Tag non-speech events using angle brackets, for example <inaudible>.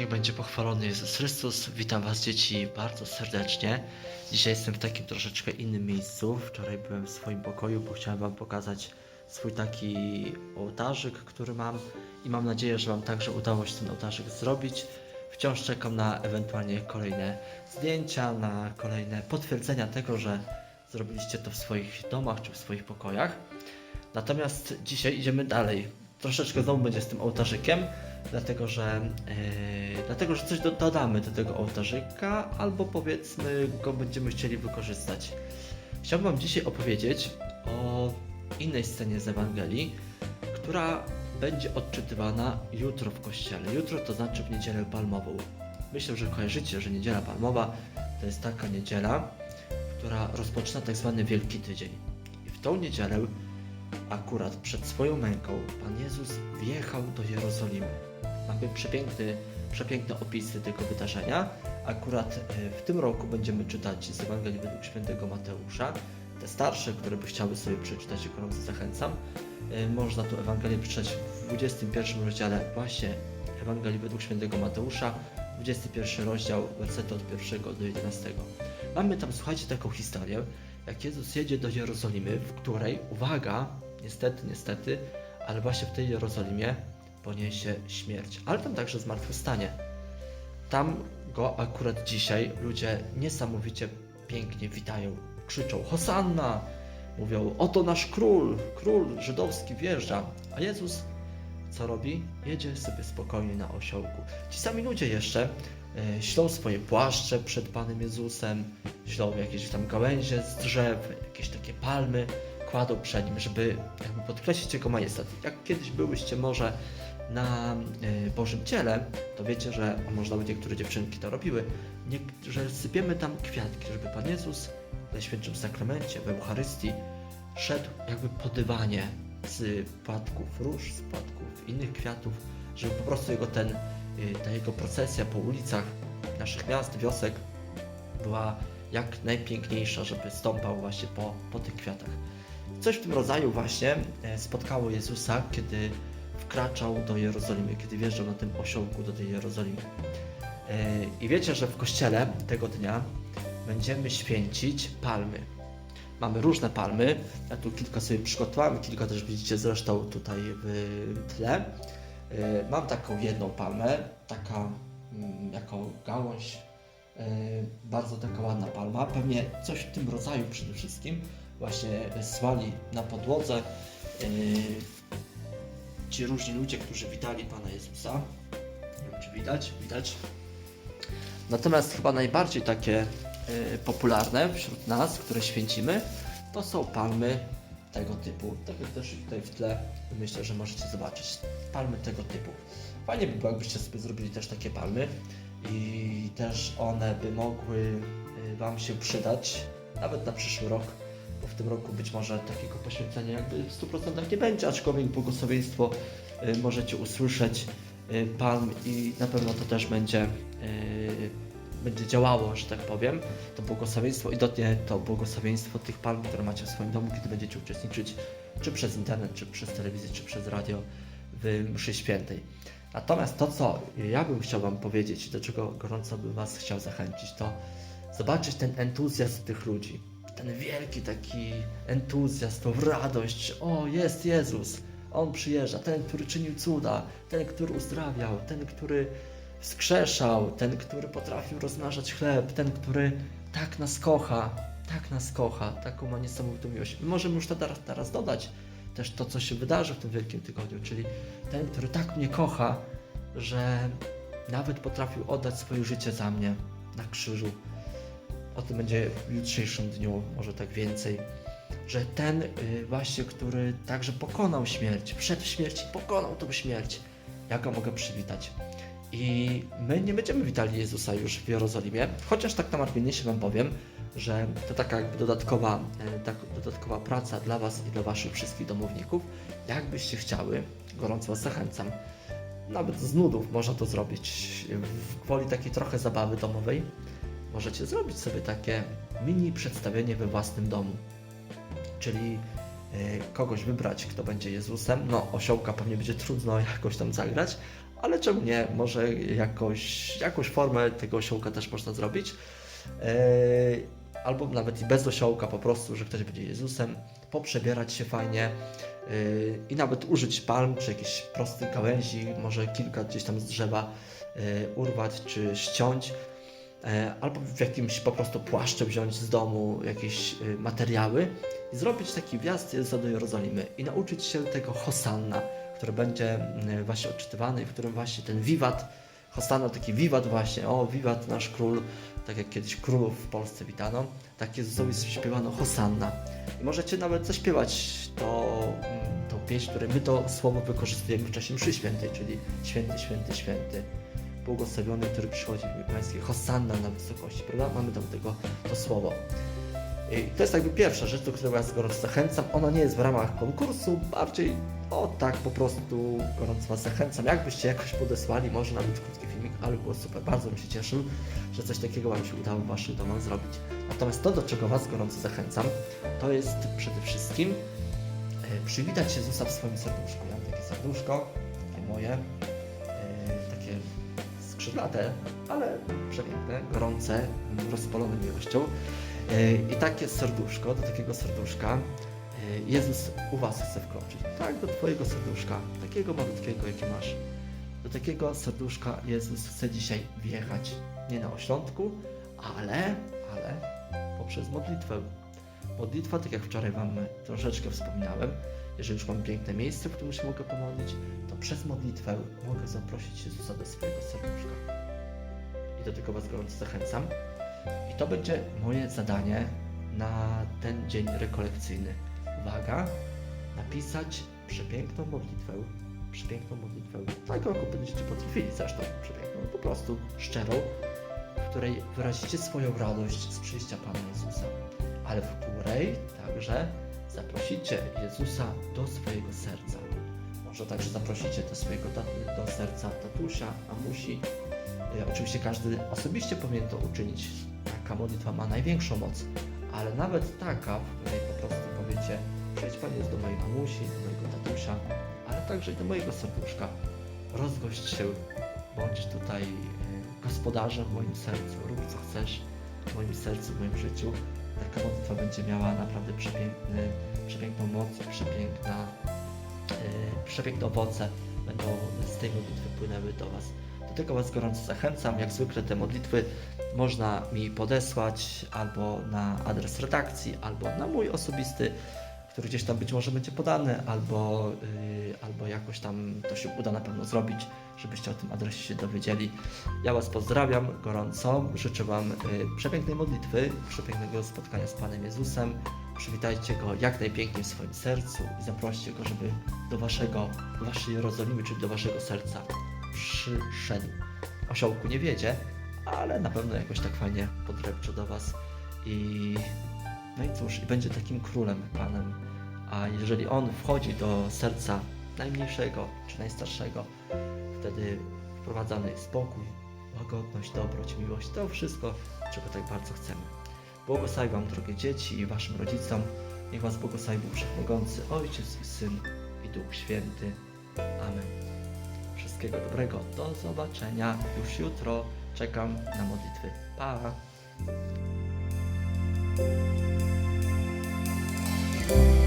Niech będzie pochwalony Jezus Chrystus. Witam Was, dzieci, bardzo serdecznie. Dzisiaj jestem w takim troszeczkę innym miejscu. Wczoraj byłem w swoim pokoju, bo chciałem Wam pokazać swój taki ołtarzyk, który mam i mam nadzieję, że Wam także udało się ten ołtarzyk zrobić. Wciąż czekam na ewentualnie kolejne zdjęcia, na kolejne potwierdzenia tego, że zrobiliście to w swoich domach czy w swoich pokojach. Natomiast dzisiaj idziemy dalej. Troszeczkę znowu będzie z tym ołtarzykiem, dlatego że, yy, dlatego, że coś do, dodamy do tego ołtarzyka, albo powiedzmy go będziemy chcieli wykorzystać. Chciałbym Wam dzisiaj opowiedzieć o innej scenie z Ewangelii, która będzie odczytywana jutro w kościele. Jutro to znaczy w niedzielę palmową. Myślę, że kojarzycie, że niedziela palmowa to jest taka niedziela, która rozpoczyna tak zwany Wielki Tydzień. I w tą niedzielę akurat przed swoją męką Pan Jezus wjechał do Jerozolimy. Mamy przepiękny, przepiękne opisy tego wydarzenia. Akurat e, w tym roku będziemy czytać z Ewangelii według świętego Mateusza. Te starsze, które by chciały sobie przeczytać, gorąco zachęcam. E, Można tu Ewangelię przeczytać w 21 rozdziale właśnie Ewangelii według świętego Mateusza, 21 rozdział, wersety od 1 do 11. Mamy tam, słuchajcie, taką historię, jak Jezus jedzie do Jerozolimy, w której, uwaga, niestety, niestety, ale właśnie w tej Jerozolimie poniesie śmierć, ale tam także zmartwychwstanie. Tam go akurat dzisiaj ludzie niesamowicie pięknie witają, krzyczą Hosanna, mówią oto nasz król, król żydowski wjeżdża, a Jezus co robi? Jedzie sobie spokojnie na osiołku. Ci sami ludzie jeszcze e, ślą swoje płaszcze przed Panem Jezusem, ślą jakieś tam gałęzie z drzew, jakieś takie palmy, kładą przed nim, żeby jakby podkreślić jego majestat. Jak kiedyś byłyście może na e, Bożym Ciele, to wiecie, że, a może nawet niektóre dziewczynki to robiły, nie, że sypiemy tam kwiatki, żeby Pan Jezus w Najświętszym Sakramencie, w Eucharystii szedł jakby po dywanie z płatków róż, z płatków innych kwiatów, żeby po prostu jego ten, y, ta jego procesja po ulicach naszych miast, wiosek była jak najpiękniejsza, żeby stąpał właśnie po, po tych kwiatach. Coś w tym rodzaju właśnie e, spotkało Jezusa, kiedy wkraczał do Jerozolimy, kiedy wjeżdżał na tym osiołku do tej Jerozolimy. E, I wiecie, że w kościele tego dnia będziemy święcić palmy. Mamy różne palmy. Ja tu kilka sobie przygotowałem, kilka też widzicie zresztą tutaj w tle. E, Mam taką jedną palmę, taka mm, jako gałąź, e, bardzo taka ładna palma. Pewnie coś w tym rodzaju przede wszystkim właśnie słali na podłodze ci różni ludzie, którzy witali Pana Jezusa. Nie wiem, czy widać? Widać. Natomiast chyba najbardziej takie y, popularne wśród nas, które święcimy, to są palmy tego typu. Tak jak też tutaj w tle myślę, że możecie zobaczyć. Palmy tego typu. Fajnie by było, jakbyście sobie zrobili też takie palmy i też one by mogły y, Wam się przydać nawet na przyszły rok, tym roku być może takiego poświęcenia jakby w 100% nie będzie, aczkolwiek błogosławieństwo y, możecie usłyszeć y, palm i na pewno to też będzie y, będzie działało, że tak powiem, to błogosławieństwo i dotknie to błogosławieństwo tych palm, które macie w swoim domu, kiedy będziecie uczestniczyć czy przez internet, czy przez telewizję, czy przez radio w mszy świętej. Natomiast to, co ja bym chciał Wam powiedzieć, do czego gorąco bym Was chciał zachęcić, to zobaczyć ten entuzjazm tych ludzi. Ten wielki taki entuzjazm, tą radość. O, jest Jezus, On przyjeżdża, ten, który czynił cuda, ten, który uzdrawiał, ten, który wskrzeszał, ten, który potrafił rozmnażać chleb, ten, który tak nas kocha, tak nas kocha, taką ma niesamowitą miłość. My możemy już teraz, teraz dodać też to, co się wydarzy w tym Wielkim Tygodniu, czyli ten, który tak mnie kocha, że nawet potrafił oddać swoje życie za mnie na krzyżu. O tym będzie w jutrzejszym dniu, może tak więcej. Że ten y, właśnie, który także pokonał śmierć, przed śmierci pokonał tą śmierć. Ja go mogę przywitać. I my nie będziemy witali Jezusa już w Jerozolimie, chociaż tak na marginesie Wam powiem, że to taka jakby dodatkowa, e, tak, dodatkowa praca dla Was i dla Waszych wszystkich domowników. Jakbyście chciały, gorąco Was zachęcam, nawet z nudów można to zrobić, w woli takiej trochę zabawy domowej, możecie zrobić sobie takie mini przedstawienie we własnym domu. Czyli e, kogoś wybrać, kto będzie Jezusem. No, osiołka pewnie będzie trudno <laughs> jakoś tam zagrać, ale czemu nie? Może jakoś, jakąś formę tego osiołka też można zrobić. Eee, albo nawet i bez osiołka, po prostu, że ktoś będzie Jezusem, poprzebierać się fajnie yy, i nawet użyć palm czy jakiejś prostej gałęzi, może kilka gdzieś tam z drzewa urwać czy ściąć. Yy, albo w jakimś po prostu płaszczu wziąć z domu jakieś yy, materiały i zrobić taki wjazd do Jerozolimy i nauczyć się tego Hosanna, który będzie właśnie odczytywany, w którym właśnie ten wiwat, Hosanna taki wiwat właśnie, o wiwat nasz król, tak jak kiedyś królów w Polsce witano, tak Jezusowi śpiewano Hosanna. I możecie nawet zaśpiewać to, tą pieśń, której my to słowo wykorzystujemy w czasie mszy świętej, czyli święty, święty, święty, błogosławiony, który przychodzi w imię Pańskie, Hosanna na wysokości, prawda? Mamy tam tego to słowo. I to jest jakby pierwsza rzecz, do której Was gorąco zachęcam. Ona nie jest w ramach konkursu, bardziej o tak po prostu gorąco Was zachęcam. Jakbyście jakoś podesłali, może nawet krótki filmik, ale było super. Bardzo bym się cieszył, że coś takiego Wam się udało w Waszych domach zrobić. Natomiast to, do czego Was gorąco zachęcam, to jest przede wszystkim e, przywitać Jezusa w swoim serduszku. Ja mam takie serduszko, takie moje, e, takie skrzydlate, ale przepiękne, gorące, rozpalone miłością. E, I takie serduszko, do takiego serduszka e, Jezus u Was chce wkroczyć. Tak, do Twojego serduszka, takiego malutkiego, jakie masz. Do takiego serduszka Jezus chce dzisiaj wjechać. Nie na ośrodku, ale, ale poprzez modlitwę. Modlitwa, tak jak wczoraj Wam troszeczkę wspomniałem, jeżeli już mam piękne miejsce, w którym się mogę pomodlić, to przez modlitwę mogę zaprosić Jezusa do swojego serduszka. I do tego Was gorąco zachęcam. I to będzie moje zadanie na ten dzień rekolekcyjny. Uwaga, napisać przepiękną modlitwę, przepiękną modlitwę, tak jaką będziecie potrafili zresztą, przepiękną, po prostu szczerą, w której wyrazicie swoją radość z przyjścia Pana Jezusa, ale w której także zaprosicie Jezusa do swojego serca. Może także zaprosicie do swojego do serca tatusia, mamusi. E, Oczywiście każdy osobiście powinien to uczynić. Taka modlitwa ma największą moc, ale nawet taka, w której po prostu powiecie, przyjdź Panie Jezu do mojej mamusi, do mojego tatusia, ale także i do mojego serduszka. Rozgość się, bądź tutaj e, gospodarzem w moim sercu, rób co chcesz w moim sercu, w moim życiu. Taka modlitwa będzie miała naprawdę przepiękny, przepiękną moc, przepiękna, e, przepiękne owoce będą z tej modlitwy płynęły do Was. Do tego Was gorąco zachęcam. Jak zwykle te modlitwy można mi podesłać albo na adres redakcji, albo na mój osobisty, który gdzieś tam być może będzie podany, albo, yy, albo jakoś tam to się uda na pewno zrobić, żebyście o tym adresie się dowiedzieli. Ja Was pozdrawiam gorąco, życzę Wam yy, przepięknej modlitwy, przepięknego spotkania z Panem Jezusem. Przywitajcie Go jak najpiękniej w swoim sercu i zaproście Go, żeby do Waszego, Waszej Jerozolimy, czyli do Waszego serca przyszedł. Osiołku nie wiedzie, ale na pewno jakoś tak fajnie podrepcze do Was i no i cóż, i będzie takim królem, panem. A jeżeli on wchodzi do serca najmniejszego czy najstarszego, wtedy wprowadzany jest spokój, łagodność, dobroć, miłość, to wszystko, czego tak bardzo chcemy. Błogosławi Wam, drogie dzieci i Waszym rodzicom. Niech Was błogosławi Bóg Wszechmogący, Ojciec i Syn i Duch Święty. Amen. Wszystkiego dobrego. Do zobaczenia już jutro. Czekam na modlitwy. Pa! thank you